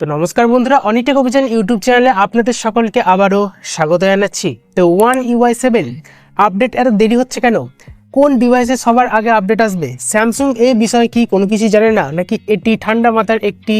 তো নমস্কার বন্ধুরা, অনিটেক অভিযান ইউটিউব চ্যানেলে আপনাদের সকলকে আবারও স্বাগত জানাচ্ছি। তো ওয়ান ইউআই সেভেন আপডেট এত দেরি হচ্ছে কেন? কোন ডিভাইসে সবার আগে আপডেট আসবে? স্যামসুং এই বিষয়ে কি কোনো কিছু জানে না, নাকি এটি ঠান্ডা মাথার একটি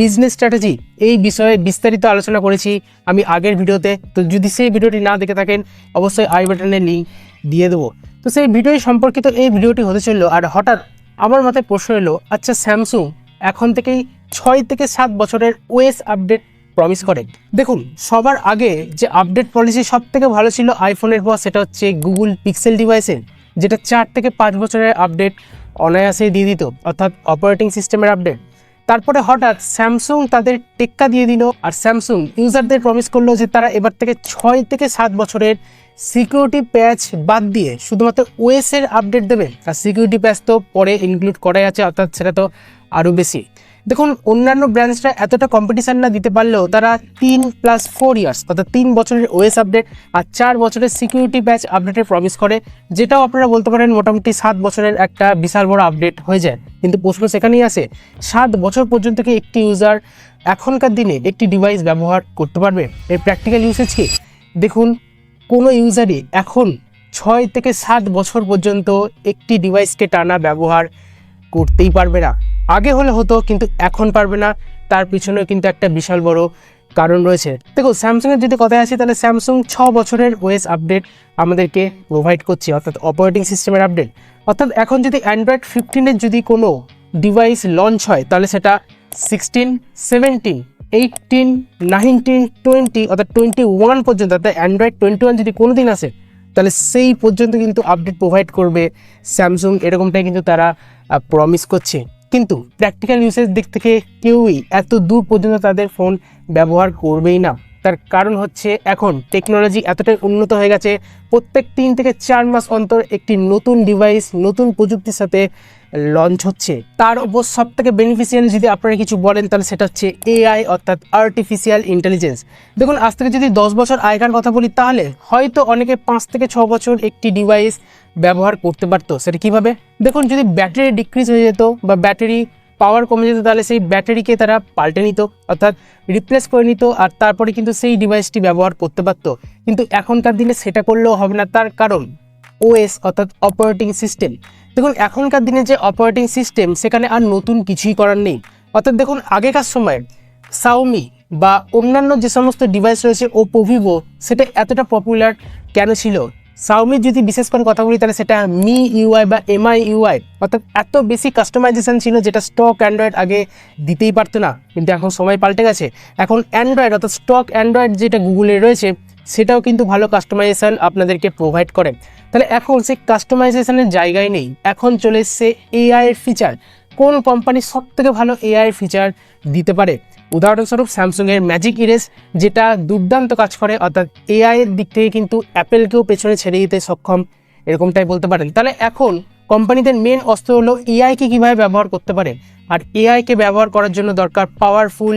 বিজনেস স্ট্র্যাটেজি এই বিষয়ে বিস্তারিত আলোচনা করেছি আমি আগের ভিডিওতে। তো যদি সেই ভিডিওটি না দেখে থাকেন, অবশ্যই আই বাটনে লিঙ্ক দিয়ে দেবো। তো সেই ভিডিও সম্পর্কিত এই ভিডিওটি হতে চলল, আর হঠাৎ আমার মাথায় প্রশ্ন এলো আচ্ছা স্যামসুং এখন থেকেই ছয় থেকে সাত বছরের ওএস আপডেট প্রমিস করে। দেখুন, সবার আগে যে আপডেট পলিসি সব থেকে ভালো ছিল আইফোনের পর সেটা হচ্ছে গুগল পিক্সেল ডিভাইসের যেটা চার থেকে পাঁচ বছরের আপডেট অনায়াসেই দিয়ে দিত, অর্থাৎ অপারেটিং সিস্টেমের আপডেট তারপরে হঠাৎ স্যামসুং তাদের টেক্কা দিয়ে দিল, আর স্যামসুং ইউজারদের প্রমিস করল যে তারা এবার থেকে ছয় থেকে সাত বছরের সিকিউরিটি প্যাচ বাদ দিয়ে শুধুমাত্র ওএস এর আপডেট দেবে। আর সিকিউরিটি প্যাচ তো পরে ইনক্লুড করাই আছে, অর্থাৎ সেটা তো আরও বেশি। দেখুন, অন্যান্য ব্র্যান্ডসরা এতটা কম্পিটিশান না দিতে পারলেও তারা তিন প্লাস ফোর ইয়ার্স অর্থাৎ তিন বছরের ওএস আপডেট আর চার বছরের সিকিউরিটি ব্যাচ আপডেটের প্রমিস করে, যেটাও আপনারা বলতে পারেন মোটামুটি সাত বছরের একটা বিশাল বড় আপডেট হয়ে যায়। কিন্তু প্রশ্ন সেখানেই আসে, সাত বছর পর্যন্ত কি একটি ইউজার এখনকার দিনে একটি ডিভাইস ব্যবহার করতে পারবে? এর প্র্যাকটিক্যাল ইউসেজ কি? দেখুন, কোনো ইউজারই এখন ছয় থেকে সাত বছর পর্যন্ত একটি ডিভাইসকে টানা ব্যবহার করতেই পারবে না। আগে হলে হতো, কিন্তু এখন পারবে না। তার পিছনেও কিন্তু একটা বিশাল বড় কারণ রয়েছে। দেখো স্যামসাংয়ের যদি কথায় আসি, তাহলে স্যামসাং ছ বছরের ওয়েস আপডেট আমাদেরকে প্রোভাইড করছে, অর্থাৎ অপারেটিং সিস্টেমের আপডেট অর্থাৎ এখন যদি অ্যান্ড্রয়েড ফিফটিনের যদি কোনো ডিভাইস লঞ্চ হয়, তাহলে সেটা sixteen seventeen eighteen nineteen twenty অর্থাৎ টোয়েন্টি ওয়ান পর্যন্ত, অর্থাৎ অ্যান্ড্রয়েড টোয়েন্টি ওয়ান যদি কোনো দিন আসে, তাহলে সেই পর্যন্ত কিন্তু আপডেট প্রোভাইড করবে স্যামসুং এরকমটাই কিন্তু তারা প্রমিস করছে। কিন্তু প্র্যাকটিক্যাল ইউসেজ দিক থেকে কেউই এত দূর পর্যন্ত তাদের ফোন ব্যবহার করবেই না। তার কারণ হচ্ছে এখন টেকনোলজি এতটাই উন্নত হয়ে গেছে, প্রত্যেক তিন থেকে চার মাস অন্তর একটি নতুন ডিভাইস নতুন প্রযুক্তির সাথে লঞ্চ হচ্ছে। তার উপর সব থেকে বেনিফিশিয়াল যদি আপনারা কিছু বলেন, তাহলে সেটা হচ্ছে এআই অর্থাৎ আর্টিফিশিয়াল ইন্টেলিজেন্স দেখুন, আজ থেকে যদি দশ বছর আগেকার কথা বলি, তাহলে হয়তো অনেকে পাঁচ থেকে ছ বছর একটি ডিভাইস ব্যবহার করতে পারতো, সেটা কীভাবে? দেখুন, যদি ব্যাটারি ডিক্রিজ হয়ে যেত বা ব্যাটারি পাওয়ার কমে যেত, তাহলে সেই ব্যাটারিকে তারা পাল্টে নিত, অর্থাৎ রিপ্লেস করে নিত, আর তারপরে কিন্তু সেই ডিভাইসটি ব্যবহার করতে পারতো। কিন্তু এখনকার দিনে সেটা করলেও হবে না, তার কারণ ওএস অর্থাৎ অপারেটিং সিস্টেম দেখুন, এখনকার দিনে যে অপারেটিং সিস্টেম সেখানে আর নতুন কিছুই করার নেই। অর্থাৎ দেখুন, আগেকার সময় সাউমি বা অন্যান্য যে সমস্ত ডিভাইস রয়েছে ওপো ভিভো সেটা এতটা পপুলার কেন ছিল? সাউমির যদি বিশেষ করে কথা বলি, তাহলে সেটা মি ইউআই বা এমআই ইউআই অর্থাৎ এত বেশি কাস্টমাইজেশন ছিল যেটা স্টক অ্যান্ড্রয়েড আগে দিতেই পারতো না। কিন্তু এখন সময় পাল্টে গেছে। এখন অ্যান্ড্রয়েড অর্থাৎ স্টক অ্যান্ড্রয়েড যেটা গুগলে রয়েছে, সেটাও কিন্তু ভালো কাস্টমাইজেশন আপনাদেরকে প্রোভাইড করে। তাহলে এখন সেই কাস্টমাইজেশনের জায়গায় নেই। এখন চলে এসছে এআইয়ের ফিচার কোন কোম্পানি সব থেকে ভালো এআই এর ফিচার দিতে পারে? উদাহরণস্বরূপ স্যামসুংয়ের ম্যাজিক ইরেস যেটা দুর্দান্ত কাজ করে, অর্থাৎ এআই এর দিক থেকে কিন্তু অ্যাপেলকেও পেছনে ছেড়ে দিতে সক্ষম, এরকমটাই বলতে পারেন। তাহলে এখন কোম্পানিদের মেন অস্ত্র হলো এআইকে কীভাবে ব্যবহার করতে পারে? আর এআইকে ব্যবহার করার জন্য দরকার পাওয়ারফুল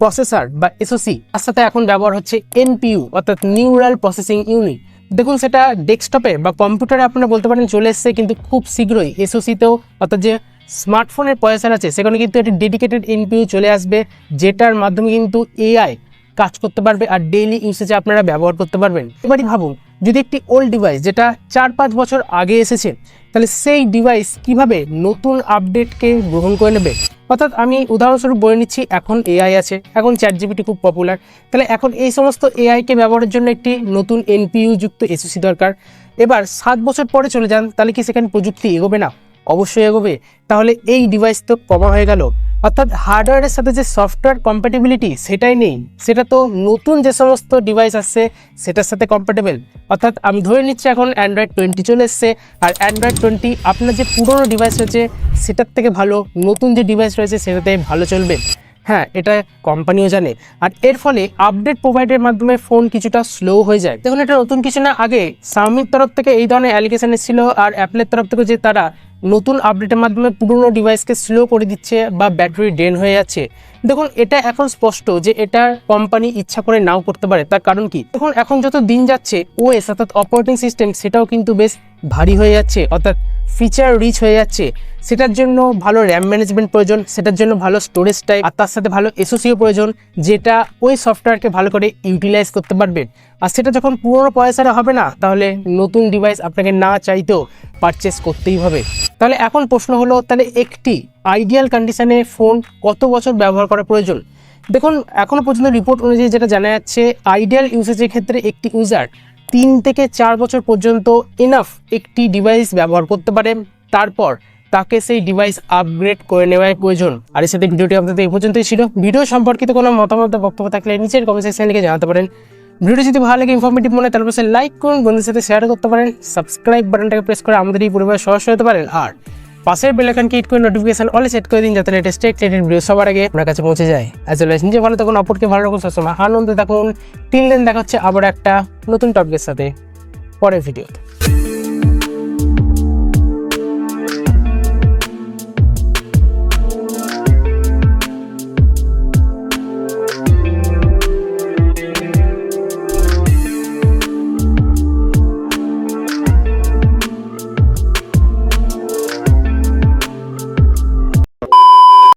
প্রসেসর বা এসওসি তার সাথে এখন ব্যবহার হচ্ছে এনপিইউ অর্থাৎ নিউরাল প্রসেসিং ইউনিট দেখুন, সেটা ডেস্কটপে বা কম্পিউটারে আপনারা বলতে পারেন চলে এসছে, কিন্তু খুব শীঘ্রই এসওসিতেও অর্থাৎ যে স্মার্টফোনের প্রসেসর আছে, সেখানে কিন্তু একটি ডেডিকেটেড এনপিইউ চলে আসবে, যেটার মাধ্যমে কিন্তু এআই কাজ করতে পারবে আর ডেইলি ইউসেজে আপনারা ব্যবহার করতে পারবেন। এবারই ভাবুন, যদি একটি ওল্ড ডিভাইস যেটা চার পাঁচ বছর আগে এসেছে, তাহলে সেই ডিভাইস কীভাবে নতুন আপডেটকে গ্রহণ করে নেবে? অর্থাৎ আমি উদাহরণস্বরূপ বলে নিচ্ছি, এখন এআই আছে, এখন চ্যাট জিপিটি খুব পপুলার তাহলে এখন এই সমস্ত এআইকে ব্যবহারের জন্য একটি নতুন এনপিইউ যুক্ত এসওসি দরকার। এবার সাত বছর পরে চলে যান, তাহলে কি সেখানে প্রযুক্তি এগোবে না? অবশ্যই এগোবে। তাহলে এই ডিভাইস তো কমা হয়ে গেল। অর্থাৎ হার্ডওয়্যারের সাথে যে সফটওয়্যার কম্প্যাটেবিলিটি সেটাই নেই। সেটা তো নতুন যে সমস্ত ডিভাইস আসছে, সেটার সাথে কম্প্যাটেবল অর্থাৎ আমি ধরে নিচ্ছি এখন অ্যান্ড্রয়েড টোয়েন্টি চলে এসছে। আর অ্যান্ড্রয়েড টোয়েন্টি আপনার যে পুরনো ডিভাইস রয়েছে, সেটার থেকে ভালো, নতুন যে ডিভাইস রয়েছে, সেটাতে ভালো চলবে। হ্যাঁ এটা কোম্পানিও জানে। আর এর ফলে আপডেট প্রোভাইডের মাধ্যমে ফোন কিছুটা স্লো হয়ে যায়। দেখুন, এটা নতুন কিছু না, আগে সামির তরফ থেকে এই ধরনের অ্যালিগেশন এসেছিল আর অ্যাপলের তরফ থেকে যে তারা নতুন আপডেটের মাধ্যমে পুরনো ডিভাইসকে স্লো করে দিচ্ছে বা ব্যাটারি ড্রেন হয়ে যাচ্ছে। দেখুন, এটা এখন স্পষ্ট যে এটা কোম্পানি ইচ্ছা করে নাও করতে পারে। তার কারণ কি? দেখুন, এখন যত দিন যাচ্ছে ওএস অর্থাৎ অপারেটিং সিস্টেম সেটাও কিন্তু বেশ ভারী হয়ে যাচ্ছে। অর্থাৎ ফিচার রিচ হয়ে যাচ্ছে। সেটার জন্য ভালো র্যাম ম্যানেজমেন্ট প্রয়োজন, সেটার জন্য ভালো স্টোরেজ টাইপ আর তার সাথে ভালো এসোসিও প্রয়োজন, যেটা ওই সফটওয়্যারকে ভালো করে ইউটিলাইজ করতে পারবেন আর সেটা যখন পুরোনো পয়সারে হবে না, তাহলে নতুন ডিভাইস আপনাকে না চাইতেও পারচেস করতেই হবে। তাহলে এখন প্রশ্ন হলো, তাহলে একটি আইডিয়াল কন্ডিশনে ফোন কত বছর ব্যবহার করা প্রয়োজন? দেখুন এখনও পর্যন্ত রিপোর্ট অনুযায়ী যেটা জানা যাচ্ছে আইডিয়াল ইউসেজের ক্ষেত্রে একটি ইউজার তিন থেকে চার বছর পর্যন্ত এনাফ একটি ডিভাইস ব্যবহার করতে পারে। তারপর তাকে সেই ডিভাইস আপগ্রেড করে নেওয়াই প্রয়োজন। আর এর সাথে ভিডিওটি আপনাদের এই পর্যন্তই ছিল। ভিডিও সম্পর্কিত কোনো মতামত বক্তব্য থাকলে নিচের কমেন্ট সেকশনে লিখে জানাতে পারেন। ভিডিও যদি ভালো লাগে ইনফরমেটিভ মনে হয় অবশ্যই লাইক করুন। বন্ধুদের সাথে শেয়ার করতে পারেন। সাবস্ক্রাইব বাটনটাকে প্রেস করে আমাদের এই পরিবারের সহজ হতে পারেন। আর পাশের বেলাকানকে ক্লিক করে নোটিফিকেশন অলে সেট করে দিন যাতে লেটেস্ট টেক ভিডিও সবার আগে আপনার কাছে পৌঁছে যায়। অ্যাজ ওয়েল নিজে ভালো থাকুন, অপরকে ভালো রাখুন, সবসময় আনন্দে থাকুন। তিন দিন দেখা হচ্ছে আবার একটা নতুন টপিকের সাথে। পরের ভিডিওতে